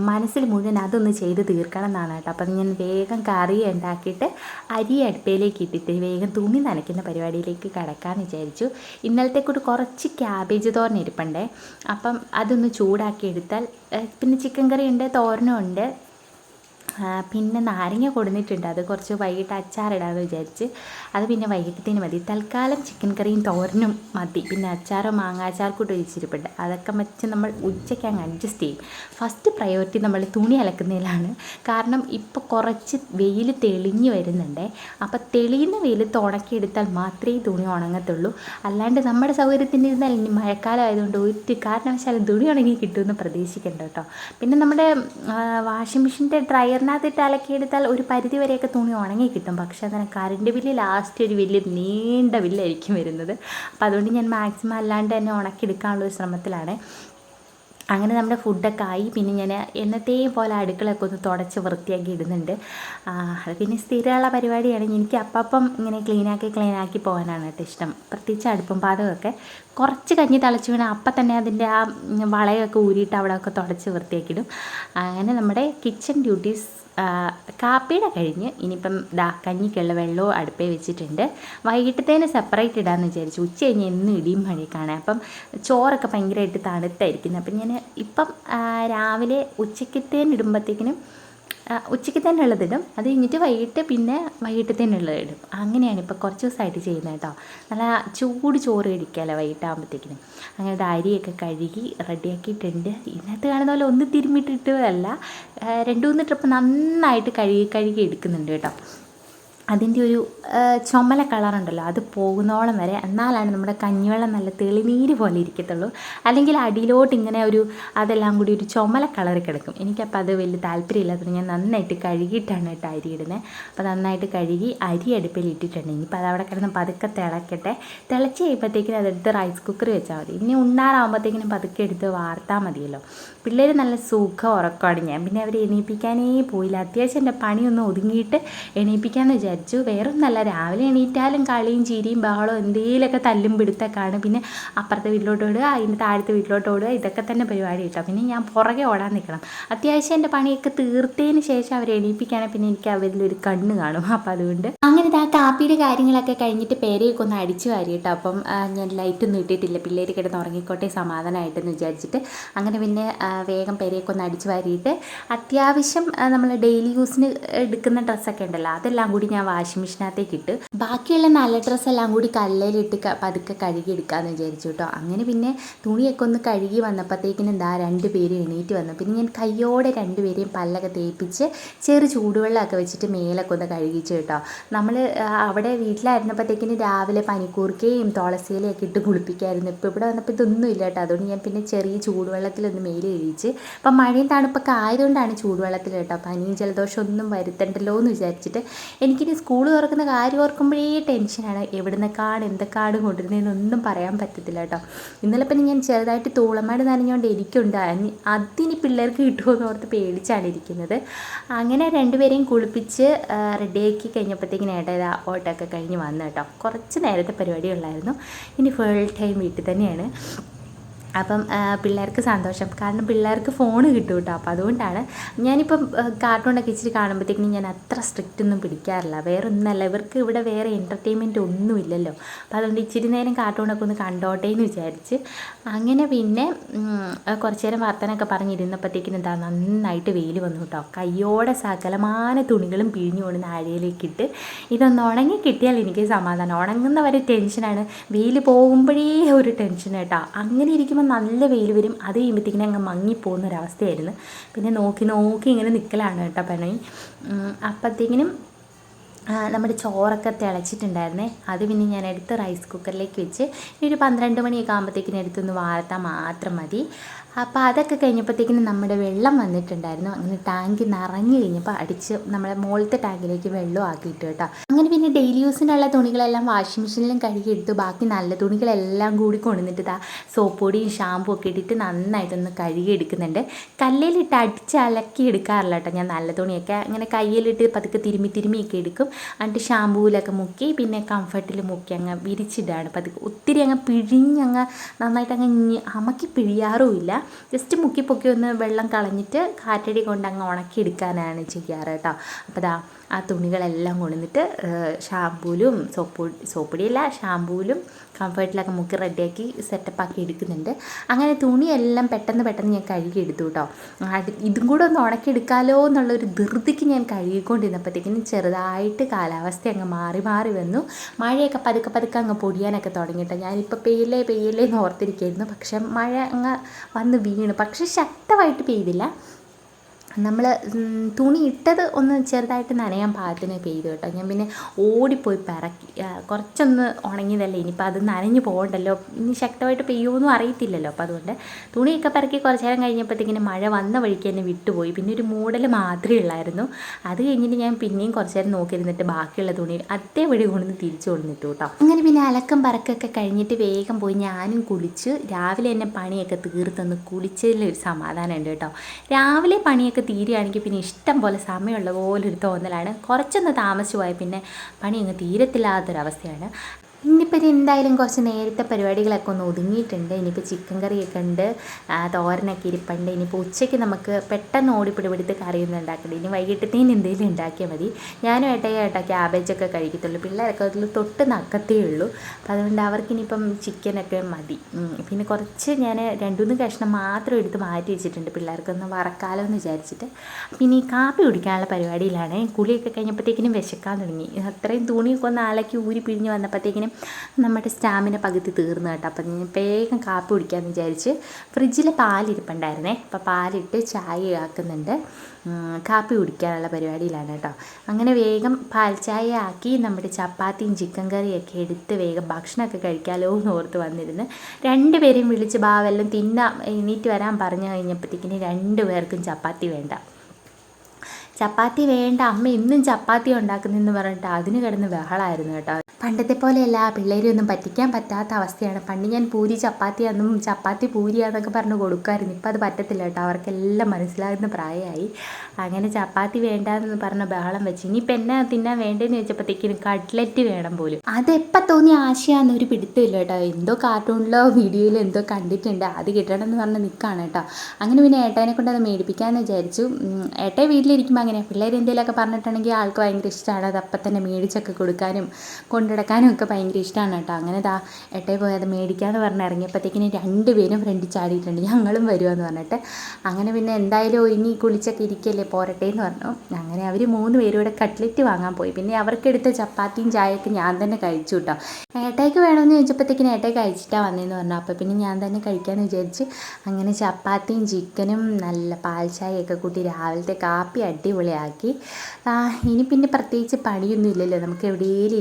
മനസ്സിൽ മുഴുവൻ അതൊന്ന് ചെയ്ത് തീർക്കണം എന്നാണ് കേട്ടോ. അപ്പം ഞാൻ വേഗം കറി ഉണ്ടാക്കിയിട്ട് അരി അടുപ്പയിലേക്ക് ഇട്ടിട്ട് വേഗം തുണി നനയ്ക്കുന്ന പരിപാടിയിലേക്ക് കിടക്കാമെന്ന് വിചാരിച്ചു. ഇന്നലത്തെ കൂടി കുറച്ച് ക്യാബേജ് തോരൻ ഇരിപ്പുണ്ടേ. അപ്പം അതൊന്ന് ചൂടാക്കി എടുത്താൽ പിന്നെ ചിക്കൻ കറി ഉണ്ട് തോരനും ഉണ്ട് പിന്നെ നാരങ്ങ കൊടുന്നിട്ടുണ്ട്. അത് കുറച്ച് വൈകിട്ട് അച്ചാറിടാമെന്ന് വിചാരിച്ച്. അത് പിന്നെ വൈകിട്ടത്തേന് മതി. തൽക്കാലം ചിക്കൻ കറിയും തോരനും മതി. പിന്നെ അച്ചാറോ മാങ്ങാച്ചാർ കൂട്ട് ഒഴിച്ചിരിപ്പുണ്ട്. അതൊക്കെ വെച്ച് നമ്മൾ ഉച്ചയ്ക്ക് അങ്ങ് അഡ്ജസ്റ്റ് ചെയ്യും. ഫസ്റ്റ് പ്രയോറിറ്റി നമ്മൾ തുണി അലക്കുന്നതിലാണ്. കാരണം ഇപ്പോൾ കുറച്ച് വെയിൽ തെളിഞ്ഞ് വരുന്നുണ്ട്. അപ്പോൾ തെളിയുന്ന വെയിലത്ത് ഉണക്കിയെടുത്താൽ മാത്രമേ തുണി ഉണങ്ങത്തുള്ളൂ. അല്ലാണ്ട് നമ്മുടെ സൗകര്യത്തിന് ഇരുന്നാൽ ഇനി മഴക്കാലം ആയതുകൊണ്ട് ഒരു കാരണവശാലും തുണി ഉണങ്ങി കിട്ടുമെന്ന് പ്രതീക്ഷിക്കേണ്ട കേട്ടോ. പിന്നെ നമ്മുടെ വാഷിംഗ് മെഷീന്റെ ഡ്രയറിന് അതിനകത്തിട്ട് അലക്കിയെടുത്താൽ ഒരു പരിധി വരെയൊക്കെ തുണി ഉണങ്ങി കിട്ടും. പക്ഷെ അതിന് കറണ്ട് ബില്ല് ലാസ്റ്റ് ഒരു വലിയ നീണ്ട ബില്ലായിരിക്കും വരുന്നത്. അപ്പോൾ അതുകൊണ്ട് ഞാൻ മാക്സിമം അല്ലാണ്ട് തന്നെ ഉണക്കിയെടുക്കാനുള്ള ശ്രമത്തിലാണ്. അങ്ങനെ നമ്മുടെ ഫുഡൊക്കെ ആയി. പിന്നെ ഞാൻ എന്നത്തെയും പോലെ അടുക്കളയൊക്കെ ഒന്ന് തുടച്ച് വൃത്തിയാക്കി ഇടുന്നുണ്ട്. അത് പിന്നെ സ്ഥിരമുള്ള പരിപാടിയാണ്. എനിക്ക് അപ്പം ഇങ്ങനെ ക്ലീനാക്കി ക്ലീനാക്കി പോകാനാണ് കേട്ടോ ഇഷ്ടം. പ്രത്യേകിച്ച് അടുപ്പം പാതകമൊക്കെ കുറച്ച് കഞ്ഞി തിളച്ച് വീണാൽ അപ്പം തന്നെ അതിന്റെ ആ വളയൊക്കെ ഊരിയിട്ട് അവിടെയൊക്കെ തുടച്ച് വൃത്തിയാക്കിയിടും അങ്ങനെ നമ്മുടെ കിച്ചൺ ഡ്യൂട്ടീസ് കാപ്പിയുടെ കഴിഞ്ഞ് ഇനിയിപ്പം ദാ കഞ്ഞിക്കുള്ള വെള്ളവും അടുപ്പേ വെച്ചിട്ടുണ്ട്. വൈകിട്ടത്തേന് സെപ്പറേറ്റ് ഇടാമെന്ന് വിചാരിച്ചു. ഉച്ച കഴിഞ്ഞ് എന്നും ഇടിയും മഴയൊക്കെയാണ്. അപ്പം ചോറൊക്കെ ഭയങ്കരമായിട്ട് തണുത്തായിരിക്കുന്നത് അപ്പം ഞാൻ ഇപ്പം രാവിലെ ഉച്ചക്കത്തേന് ഇടുമ്പോഴത്തേക്കിനും ഉച്ചയ്ക്ക് തന്നെ ഉള്ളതിടും അത് കഴിഞ്ഞിട്ട് വൈകിട്ട് പിന്നെ വൈകിട്ട് തന്നെ ഉള്ളത് ഇടും. അങ്ങനെയാണ് ഇപ്പോൾ കുറച്ച് ദിവസമായിട്ട് ചെയ്യുന്നത് കേട്ടോ. നല്ല ചൂട് ചോറ് കഴിക്കാമല്ലോ വൈകിട്ടാകുമ്പോഴത്തേക്കിനും അങ്ങനെ അരിയൊക്കെ കഴുകി റെഡിയാക്കിയിട്ടുണ്ട്. ഇന്നത്തെ കാണുന്ന പോലെ ഒന്ന് തിരുമ്മിട്ടിട്ടല്ല രണ്ട് മൂന്ന് ട്രിപ്പ് നന്നായിട്ട് കഴുകി കഴുകി എടുക്കുന്നുണ്ട് കേട്ടോ. അതിന്റെ ഒരു ചുമല കളറുണ്ടല്ലോ അത് പോകുന്നോളം വരെ. എന്നാലാണ് നമ്മുടെ കഞ്ഞിവെള്ളം നല്ല തെളിനീര് പോലെ ഇരിക്കത്തുള്ളൂ. അല്ലെങ്കിൽ അടിയിലോട്ട് ഇങ്ങനെ ഒരു അതെല്ലാം കൂടി ഒരു ചുമല കളറിൽ കിടക്കും. എനിക്കപ്പോൾ അത് വലിയ താല്പര്യമില്ലാത്തത് ഞാൻ നന്നായിട്ട് കഴുകിയിട്ടാണ് കേട്ടോ അരി ഇടുന്നത് അപ്പോൾ നന്നായിട്ട് കഴുകി അരി അടുപ്പിൽ ഇട്ടിട്ടുണ്ട്. ഇനിയിപ്പോൾ അതവിടെ കിടന്ന് പതുക്കെ തിളക്കട്ടെ. തിളച്ച് കഴിയുമ്പോഴത്തേക്കിനും അതെടുത്ത് റൈസ് കുക്കർ വെച്ചാൽ മതി. ഇനി ഉണ്ണാറാകുമ്പോഴത്തേക്കിനും പതുക്കെ എടുത്ത് വാർത്താൽ മതിയല്ലോ. പിള്ളേർ നല്ല സുഖം ഉറക്കമാണ്. ഞാൻ പിന്നെ അവരെ എണീപ്പിക്കാനേ പോയില്ല. അത്യാവശ്യം എന്റെ പണിയൊന്നും ഒതുങ്ങിയിട്ട് എണീപ്പിക്കാമെന്ന് വിചാരിച്ചു. വിചാരിച്ചു. വേറൊന്നല്ല രാവിലെ എണീറ്റാലും കളിയും ചിരിയും ബഹളവും എന്തെങ്കിലുമൊക്കെ തല്ലും പിടുത്തൊക്കെയാണ് പിന്നെ അപ്പുറത്തെ വീട്ടിലോട്ട് ഓടുക അതിന്റെ താഴത്തെ വീട്ടിലോട്ട് ഓടുക ഇതൊക്കെ തന്നെ പരിപാടി കേട്ടോ. പിന്നെ ഞാൻ പുറകെ ഓടാൻ നിൽക്കണം. അത്യാവശ്യം എന്റെ പണിയൊക്കെ തീർത്തതിന് ശേഷം അവരെ എണീപ്പിക്കുകയാണെങ്കിൽ പിന്നെ എനിക്ക് അവരിൽ ഒരു കണ്ണ് കാണും. അപ്പോൾ അതുകൊണ്ട് അങ്ങനെ ആ കാപ്പിയുടെ കാര്യങ്ങളൊക്കെ കഴിഞ്ഞിട്ട് പേരെയൊക്കെ ഒന്ന് അടിച്ചു വാരി കേട്ടോ. അപ്പം ഞാൻ ലൈറ്റൊന്നും ഇട്ടിട്ടില്ല. പിള്ളേർ കിടന്ന് ഉറങ്ങിക്കോട്ടെ സമാധാനമായിട്ടെന്ന് വിചാരിച്ചിട്ട് അങ്ങനെ പിന്നെ വേഗം പേരെയൊക്കെ ഒന്ന് അടിച്ചു വാരിയിട്ട് അത്യാവശ്യം നമ്മൾ ഡെയിലി യൂസിന് എടുക്കുന്ന ഡ്രസ്സൊക്കെ ഉണ്ടല്ലോ അതെല്ലാം കൂടി ഞാൻ വാഷിംഗ് മെഷീനകത്തേക്ക് ഇട്ട് ബാക്കിയുള്ള നല്ല ഡ്രസ്സെല്ലാം കൂടി കല്ലിലിട്ട് ക- പതുക്കെ കഴുകി എടുക്കാമെന്ന് വിചാരിച്ചു കേട്ടോ അങ്ങനെ പിന്നെ തുണിയൊക്കെ ഒന്ന് കഴുകി വന്നപ്പോഴത്തേക്കിനും എന്താ രണ്ട് പേര് എണീറ്റ് വന്നു. പിന്നെ ഞാൻ കയ്യോടെ രണ്ടുപേരെയും പല്ലൊക്കെ തേപ്പിച്ച് ചെറു ചൂടുവെള്ളമൊക്കെ വെച്ചിട്ട് മേലൊക്കെ ഒന്ന് കഴുകിച്ചു കേട്ടോ നമ്മൾ അവിടെ വീട്ടിലായിരുന്നപ്പോഴത്തേക്കിന് രാവിലെ പനിക്കൂർക്കയും തുളസിയിലയും ഒക്കെ ഇട്ട് കുളിപ്പിക്കായിരുന്നു. ഇപ്പോൾ ഇവിടെ വന്നപ്പോൾ ഇതൊന്നും ഇല്ല കേട്ടോ അതുകൊണ്ട് ഞാൻ പിന്നെ ചെറിയ ചൂടുവെള്ളത്തിലൊന്ന് മേൽ കഴിച്ച് അപ്പം മഴയും തണുപ്പൊക്കെ ആയതുകൊണ്ടാണ് ചൂടുവെള്ളത്തിൽ കേട്ടോ പനിയും ജലദോഷം ഒന്നും വരുത്തണ്ടല്ലോ എന്ന് വിചാരിച്ചിട്ട് എനിക്കിനി സ്കൂൾ തുറക്കുന്ന കാര്യം ഓർക്കുമ്പോഴേ ടെൻഷനാണ്. എവിടുന്നൊക്കെയാണ് എന്തൊക്കെയാണ് കൊണ്ടുവരുന്നതെന്നൊന്നും പറയാൻ പറ്റത്തില്ല കേട്ടോ. ഇന്നലെ പിന്നെ ഞാൻ ചെറുതായിട്ട് തൂളമാട് നനഞ്ഞുകൊണ്ട് എനിക്കുണ്ട് അതിന് പിള്ളേർക്ക് കിട്ടുമെന്ന് ഓർത്ത് പേടിച്ചാണ് ഇരിക്കുന്നത്. അങ്ങനെ രണ്ടുപേരെയും കുളിപ്പിച്ച് റെഡിയാക്കി കഴിഞ്ഞപ്പോഴത്തേക്കിന് ഏട്ടാ ഓട്ടമൊക്കെ കഴിഞ്ഞ് വന്നു കേട്ടോ. കുറച്ച് നേരത്തെ പരിപാടിയുള്ളായിരുന്നു ഇനി ഫുൾ ടൈം വീട്ടിൽ തന്നെയാണ്. അപ്പം പിള്ളേർക്ക് സന്തോഷം. കാരണം പിള്ളേർക്ക് ഫോൺ കിട്ടും കേട്ടോ. അപ്പോൾ അതുകൊണ്ടാണ് ഞാനിപ്പം കാർട്ടൂണൊക്കെ ഇച്ചിരി കാണുമ്പോഴത്തേക്കിനും ഞാൻ അത്ര സ്ട്രിക്റ്റ് ഒന്നും പിടിക്കാറില്ല. വേറെ ഒന്നല്ല ഇവർക്ക് ഇവിടെ വേറെ എന്റർടൈൻമെന്റ് ഒന്നുമില്ലല്ലോ. അപ്പോൾ അതുകൊണ്ട് ഇച്ചിരി നേരം കാർട്ടൂണൊക്കെ ഒന്ന് കണ്ടോട്ടെ എന്ന് വിചാരിച്ച് അങ്ങനെ പിന്നെ കുറച്ച് നേരം വർത്തനൊക്കെ പറഞ്ഞിരുന്നപ്പോഴത്തേക്കിനും എന്താ നന്നായിട്ട് വെയിൽ വന്നു കേട്ടോ. കയ്യോടെ സകലമാന തുണികളും പിഴിഞ്ഞു കൊണ്ട് ആഴയിലേക്ക് ഇട്ട് ഇതൊന്ന് ഉണങ്ങി കിട്ടിയാൽ എനിക്ക് സമാധാനം. ഉണങ്ങുന്ന വരെ ടെൻഷനാണ്. വെയിൽ പോകുമ്പോഴേ ഒരു ടെൻഷൻ കേട്ടോ. അങ്ങനെ ഇരിക്കുമ്പോൾ നല്ല വെയിൽ വരും. അത് കഴിയുമ്പോഴത്തേക്കിനും അങ്ങ് മങ്ങിപ്പോകുന്ന ഒരവസ്ഥയായിരുന്നു പിന്നെ നോക്കി നോക്കി ഇങ്ങനെ നിൽക്കലാണ് കേട്ടോ പണി അപ്പോഴത്തേക്കിനും നമ്മുടെ ചോറൊക്കെ തിളച്ചിട്ടുണ്ടായിരുന്നേ. അത് പിന്നെ ഞാൻ എടുത്ത് റൈസ് കുക്കറിലേക്ക് വെച്ച് ഒരു പന്ത്രണ്ട് മണിയൊക്കെ ആകുമ്പോഴത്തേക്കിനും എടുത്തൊന്ന് വാർത്താൽ മാത്രം മതി. അപ്പോൾ അതൊക്കെ കഴിഞ്ഞപ്പോഴത്തേക്കിനും നമ്മുടെ വെള്ളം വന്നിട്ടുണ്ടായിരുന്നു. അങ്ങനെ ടാങ്ക് നിറഞ്ഞു കഴിഞ്ഞപ്പോൾ അടിച്ച് നമ്മുടെ മുകളിലത്തെ ടാങ്കിലേക്ക് വെള്ളം ആക്കിയിട്ട് കേട്ടോ. അങ്ങനെ പിന്നെ ഡെയിലി യൂസിനുള്ള തുണികളെല്ലാം വാഷിംഗ് മെഷീനിലും കഴുകി എടുത്തു. ബാക്കി നല്ല തുണികളെല്ലാം കൂടി കൊണ്ടുവന്നിട്ട് ഇതാ സോപ്പ് പൊടിയും ഷാമ്പു ഒക്കെ ഇട്ടിട്ട് നന്നായിട്ടൊന്ന് കഴുകി എടുക്കുന്നുണ്ട്. കല്ലിലിട്ട് അടിച്ച് അലക്കി എടുക്കാറില്ല കേട്ടോ ഞാൻ നല്ല തുണിയൊക്കെ. അങ്ങനെ കയ്യിലിട്ട് പതുക്കെ തിരുമ്മി തിരുമ്മിയൊക്കെ എടുക്കും. എന്നിട്ട് ഷാമ്പൂവിലൊക്കെ മുക്കി പിന്നെ കംഫർട്ടിൽ മുക്കി അങ്ങ് വിരിച്ചിടാണ്. പതുക്കെ ഒത്തിരി അങ്ങ് പിഴിഞ്ഞങ്ങ് നന്നായിട്ട് അങ്ങ് അമക്കി പിഴിയാറുമില്ല. ജസ്റ്റ് മുക്കി പൊക്കി ഒന്ന് വെള്ളം കളഞ്ഞിട്ട് കാറ്റടി കൊണ്ട് അങ്ങ് ഉണക്കി എടുക്കാനാണ് ചെയ്യാറ് കേട്ടോ. അപ്പോൾ ദാ ആ തുണികളെല്ലാം കൊണ്ടുവന്നിട്ട് ഷാമ്പൂലും സോപ്പ് സോപ്പൊടിയല്ല ഷാമ്പൂലും കംഫർട്ടിലൊക്കെ മുക്കി റെഡിയാക്കി സെറ്റപ്പാക്കി എടുക്കുന്നുണ്ട്. അങ്ങനെ തുണിയെല്ലാം പെട്ടെന്ന് പെട്ടെന്ന് ഞാൻ കഴുകി എടുത്തു കേട്ടോ ഇതും കൂടെ ഒന്ന് ഉണക്കിയെടുക്കാലോ എന്നുള്ളൊരു ധൃതിക്ക് ഞാൻ കഴുകിക്കൊണ്ടിരുന്നപ്പോഴത്തേക്കിനും ചെറുതായിട്ട് കാലാവസ്ഥ അങ്ങ് മാറി മാറി വന്നു. മഴയൊക്കെ പതുക്കെ പതുക്കെ അങ്ങ് പൊടിയാനൊക്കെ തുടങ്ങിയിട്ടോ ഞാനിപ്പോൾ പെയ്യലേ പെയ്യലേ എന്ന് ഓർത്തിരിക്കുകയായിരുന്നു പക്ഷെ മഴ അങ്ങ് വന്ന് വീണു. പക്ഷെ ശക്തമായിട്ട് പെയ്തില്ല. നമ്മൾ തുണി ഇട്ടത് ഒന്ന് ചെറുതായിട്ട് നനയാൻ പാകത്തിന് പെയ്തു കേട്ടോ. ഞാൻ പിന്നെ ഓടിപ്പോയി പിറക്കി. കുറച്ചൊന്ന് ഉണങ്ങിയതല്ലേ? ഇനിയിപ്പോൾ അത് നനഞ്ഞു പോകണ്ടല്ലോ. ഇനി ശക്തമായിട്ട് പെയ്യുമെന്നും അറിയത്തില്ലല്ലോ. അപ്പോൾ അതുകൊണ്ട് തുണിയൊക്കെ പിറക്കി കുറച്ച് നേരം കഴിഞ്ഞപ്പോഴത്തേക്കിന് മഴ വന്ന വഴിക്ക് തന്നെ വിട്ടുപോയി. പിന്നെ ഒരു മൂടൽ മാത്രമേ ഉള്ളായിരുന്നു. അത് കഴിഞ്ഞിട്ട് ഞാൻ പിന്നെയും കുറച്ച് നേരം നോക്കിയിരുന്നിട്ട് ബാക്കിയുള്ള തുണി അതേപടി കൊണ്ടുവന്ന് തിരിച്ചു കൊണ്ടുവന്നിട്ടു കേട്ടോ. അങ്ങനെ പിന്നെ അലക്കം പറക്കൊക്കെ കഴിഞ്ഞിട്ട് വേഗം പോയി ഞാനും കുളിച്ച് രാവിലെ തന്നെ പണിയൊക്കെ തീർത്തൊന്ന് കുളിച്ചതിൽ ഒരു സമാധാനമുണ്ട് കേട്ടോ. രാവിലെ പണിയൊക്കെ തീരുകയാണെങ്കിൽ പിന്നെ ഇഷ്ടം പോലെ സമയമുള്ള പോലൊരു തോന്നലാണ്. കുറച്ചൊന്ന് താമസിച്ചു പോയാൽ പിന്നെ പണി അങ്ങ് തീരത്തില്ലാത്തൊരവസ്ഥയാണ്. ഇനിയിപ്പോൾ ഇത് എന്തായാലും കുറച്ച് നേരത്തെ പരിപാടികളൊക്കെ ഒന്ന് ഒതുങ്ങിയിട്ടുണ്ട്. ഇനിയിപ്പോൾ ചിക്കൻ കറിയൊക്കെ ഉണ്ട്. തോരനൊക്കെ ഇരിപ്പുണ്ട്. ഇനിയിപ്പോൾ ഉച്ചയ്ക്ക് നമുക്ക് പെട്ടെന്ന് ഓടിപ്പിടിപിടുത്ത് കറിയൊന്നും ഉണ്ടാക്കണ്ട. ഇനി വൈകിട്ടത്തേന് എന്തെങ്കിലും ഉണ്ടാക്കിയാൽ മതി. ഞാനും ഏട്ടായി ഏട്ടാ ക്യാബേജൊക്കെ കഴിക്കത്തുള്ളൂ. പിള്ളേരൊക്കെ അതിൽ തൊട്ട് നക്കത്തേ ഉള്ളൂ. അപ്പോൾ അതുകൊണ്ട് അവർക്ക് ഇനിയിപ്പം ചിക്കനൊക്കെ മതി. പിന്നെ കുറച്ച് ഞാൻ രണ്ടുമൂന്ന് കഷ്ണം മാത്രം എടുത്ത് മാറ്റി വെച്ചിട്ടുണ്ട് പിള്ളേർക്കൊന്ന് വറക്കാലോ എന്ന് വിചാരിച്ചിട്ട്. പിന്നെ ഈ കാപ്പി കുടിക്കാനുള്ള പരിപാടിയിലാണ്. കുളിയൊക്കെ കഴിഞ്ഞപ്പോഴത്തേക്കിനും വിശക്കാൻ തുടങ്ങി. അത്രയും തുണിയൊക്കെ ഒന്ന് അലക്കി ഊരി പിഴിഞ്ഞ് വന്നപ്പോഴത്തേക്കിനും നമ്മുടെ സ്റ്റാമിന പകുതി തീർന്നു കേട്ടോ. അപ്പം വേഗം കാപ്പി കുടിക്കാമെന്ന് വിചാരിച്ച് ഫ്രിഡ്ജിൽ പാലിരിപ്പുണ്ടായിരുന്നേ. അപ്പോൾ പാലിട്ട് ചായ ആക്കുന്നുണ്ട്. കാപ്പി കുടിക്കാനുള്ള പരിപാടിയിലാണ് കേട്ടോ. അങ്ങനെ വേഗം പാൽ ചായ ആക്കി നമ്മുടെ ചപ്പാത്തിയും ചിക്കൻ കറിയൊക്കെ എടുത്ത് വേഗം ഭക്ഷണമൊക്കെ കഴിക്കാമല്ലോ എന്ന് ഓർത്ത് വന്നിരുന്ന്. രണ്ടുപേരെയും വിളിച്ച് ബാവെല്ലാം തിന്നാം എണീറ്റ് വരാൻ പറഞ്ഞു കഴിഞ്ഞപ്പോഴത്തേക്കിന് രണ്ടു പേർക്കും ചപ്പാത്തി വേണ്ട. ചപ്പാത്തി വേണ്ട. അമ്മ ഇന്നും ചപ്പാത്തി ഉണ്ടാക്കുന്നെന്ന് പറഞ്ഞിട്ട് അതിന് കിടന്ന് ബഹളമായിരുന്നു കേട്ടോ. പണ്ടത്തെ പോലെയല്ല. പിള്ളേരെ ഒന്നും പറ്റിക്കാൻ പറ്റാത്ത അവസ്ഥയാണ്. പണ്ട് ഞാൻ പൂരി ചപ്പാത്തി അന്നും ചപ്പാത്തി പൂരിയാന്നൊക്കെ പറഞ്ഞ് കൊടുക്കുമായിരുന്നു. ഇപ്പം അത് പറ്റത്തില്ല കേട്ടോ. അവർക്കെല്ലാം മനസ്സിലാകുന്ന പ്രായമായി. അങ്ങനെ ചപ്പാത്തി വേണ്ടാന്ന് പറഞ്ഞ ബഹളം വെച്ച്. ഇനിയിപ്പോൾ എന്നാ തിന്നാൻ വേണ്ടതെന്ന് ചോദിച്ചപ്പോഴത്തേക്കിനും കട്ട്ലറ്റ് വേണം പോലും. അതെപ്പം തോന്നിയ ആശയാന്ന് ഒരു പിടുത്തമില്ല കേട്ടോ. എന്തോ കാർട്ടൂണിലോ വീഡിയോയിലോ എന്തോ കണ്ടിട്ടുണ്ട്. അത് കിട്ടണം എന്ന് പറഞ്ഞ് നിൽക്കുകയാണ് കേട്ടോ. അങ്ങനെ പിന്നെ ഏട്ടനെ കൊണ്ട് അത് മേടിപ്പിക്കാമെന്ന് വിചാരിച്ചു. ഏട്ടൻ വീട്ടിലിരിക്കുമ്പോൾ അങ്ങനെ പിള്ളേർ എന്തെങ്കിലുമൊക്കെ പറഞ്ഞിട്ടുണ്ടെങ്കിൽ ആൾക്ക് ഭയങ്കര ഇഷ്ടമാണ്. അത് അപ്പം തന്നെ മേടിച്ചൊക്കെ കൊടുക്കാനും കൊണ്ടുനടക്കാനും ഒക്കെ ഭയങ്കര ഇഷ്ടമാണ് കേട്ടോ. അങ്ങനെ ദാ ഏട്ടായി പോയി അത് മേടിക്കാമെന്ന് പറഞ്ഞ് ഇറങ്ങിയപ്പോഴത്തേക്കിന് രണ്ടുപേരും ഫ്രണ്ടിൽ ചാടിയിട്ടുണ്ട്. ഞങ്ങളും വരുമെന്ന് പറഞ്ഞിട്ട്. അങ്ങനെ പിന്നെ എന്തായാലും ഒരുങ്ങി കുളിച്ചൊക്കെ ഇരിക്കല്ലേ പോരട്ടെ എന്ന് പറഞ്ഞു. അങ്ങനെ അവർ മൂന്ന് പേരും കൂടെ കട്ട്ലറ്റ് വാങ്ങാൻ പോയി. പിന്നെ അവർക്കെടുത്ത ചപ്പാത്തിയും ചായയൊക്കെ ഞാൻ തന്നെ കഴിച്ചു കേട്ടോ. ഏട്ടായിക്ക് വേണമെന്ന് ചോദിച്ചപ്പോഴത്തേക്കിന് ഏട്ടായി കഴിച്ചിട്ടാണ് വന്നതെന്ന് പറഞ്ഞു. അപ്പോൾ പിന്നെ ഞാൻ തന്നെ കഴിക്കാമെന്ന് വിചാരിച്ച് അങ്ങനെ ചപ്പാത്തിയും ചിക്കനും നല്ല പാൽ ചായയൊക്കെ കൂട്ടി രാവിലത്തെ കാപ്പി അടിപൊളിയാക്കി. ഇനി പിന്നെ പ്രത്യേകിച്ച് പണിയൊന്നും ഇല്ലല്ലോ. നമുക്ക് എവിടെയെങ്കിലും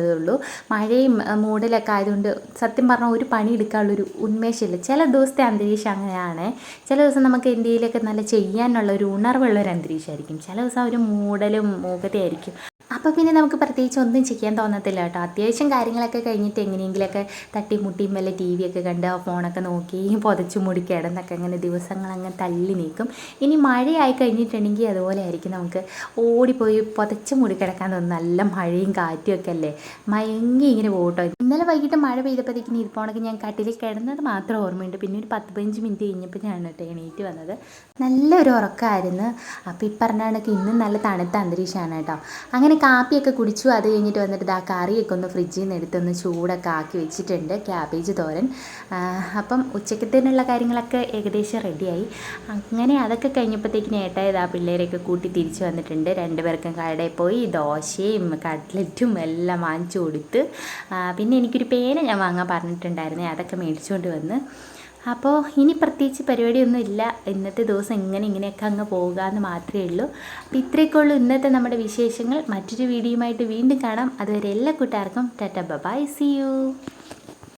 ഇരിക്കാന്നുള്ളതേ ഉള്ളൂ. മഴയും മൂടലൊക്കെ ആയതുകൊണ്ട് സത്യം പറഞ്ഞാൽ ഒരു പണി എടുക്കാനുള്ളൊരു ഉന്മേഷമില്ല. ചില ദിവസത്തെ അന്തരീക്ഷം അങ്ങനെയാണ്. ചില ദിവസം നമുക്ക് എന്തെങ്കിലുമൊക്കെ നല്ല ചെയ്യാനുള്ള ഒരു ഉണർവുള്ള ഒരു അന്തരീക്ഷമായിരിക്കും. ചില ദിവസം ഒരു മൂടലും മൂകതയായിരിക്കും. അപ്പോൾ പിന്നെ നമുക്ക് പ്രത്യേകിച്ച് ഒന്നും ചെയ്യാൻ തോന്നത്തില്ല കേട്ടോ. അത്യാവശ്യം കാര്യങ്ങളൊക്കെ കഴിഞ്ഞിട്ട് എങ്ങനെയെങ്കിലുമൊക്കെ തട്ടിമുട്ടിയും വല്ല ടി വി ഒക്കെ കണ്ട് ഫോണൊക്കെ നോക്കി പുതച്ചു മുടി കിടന്നൊക്കെ അങ്ങനെ ദിവസങ്ങൾ അങ്ങ് തള്ളി നീക്കും. ഇനി മഴയായി കഴിഞ്ഞിട്ടുണ്ടെങ്കിൽ അതുപോലെ ആയിരിക്കും നമുക്ക് ഓടിപ്പോയി പുതച്ചു മുടി കിടക്കാൻ തോന്നും നല്ല മഴയും കാറ്റും ഒക്കെ അല്ലേ? മയങ്ങി ഇങ്ങനെ പോകട്ടോ ഇന്നലെ വൈകിട്ട് മഴ പെയ്തപ്പോഴത്തേക്കിന് ഇരിപ്പോണൊക്കെ ഞാൻ കട്ടിലിൽ കിടന്നത് മാത്രം ഓർമ്മയുണ്ട്. പിന്നെ ഒരു പത്ത് പതിനഞ്ച് മിനിറ്റ് കഴിഞ്ഞപ്പോൾ ഞാൻ കേട്ടോ എണീറ്റ് വന്നത്. നല്ലൊരു ഉറക്കമായിരുന്നു. അപ്പോൾ ഈ പറഞ്ഞ ഇന്നും നല്ല തണുത്ത അന്തരീക്ഷമാണ് കേട്ടോ. അങ്ങനെ കാപ്പിയൊക്കെ കുടിച്ചു. അത് കഴിഞ്ഞിട്ട് വന്നിട്ട് ഇതാ കറിയൊക്കെ ഒന്ന് ഫ്രിഡ്ജിൽ നിന്ന് എടുത്തൊന്ന് ചൂടൊക്കെ ആക്കി വെച്ചിട്ടുണ്ട്. ക്യാബേജ് തോരൻ. ആ, അപ്പം ഉച്ചക്കത്തേനുള്ള കാര്യങ്ങളൊക്കെ ഏകദേശം റെഡിയായി അങ്ങനെ അതൊക്കെ കഴിഞ്ഞപ്പോഴത്തേക്കിന് ഏട്ടായത് ആ പിള്ളേരെയൊക്കെ കൂട്ടി തിരിച്ചു വന്നിട്ടുണ്ട്. രണ്ടുപേർക്കും കടയിൽ പോയി ദോശയും കട്ട്ലറ്റും എല്ലാം വാങ്ങിച്ചു കൊടുത്ത്. ആ, പിന്നെ എനിക്കൊരു പേന ഞാൻ വാങ്ങാൻ പറഞ്ഞിട്ടുണ്ടായിരുന്നേ. അതൊക്കെ മേടിച്ചുകൊണ്ട് വന്ന്. അപ്പോൾ ഇനി പ്രത്യേകിച്ച് പരിപാടിയൊന്നും ഇല്ല. ഇന്നത്തെ ദിവസം ഇങ്ങനെ ഇങ്ങനെയൊക്കെ അങ്ങ് പോകുക എന്ന് മാത്രമേ ഉള്ളൂ. അപ്പോൾ ഇത്രയൊക്കെ ഇന്നത്തെ നമ്മുടെ വിശേഷങ്ങൾ. മറ്റൊരു വീഡിയോയുമായിട്ട് വീണ്ടും കാണാം. അതുവരെ എല്ലാ കൂട്ടുകാർക്കും ടാറ്റ ബൈ സി യു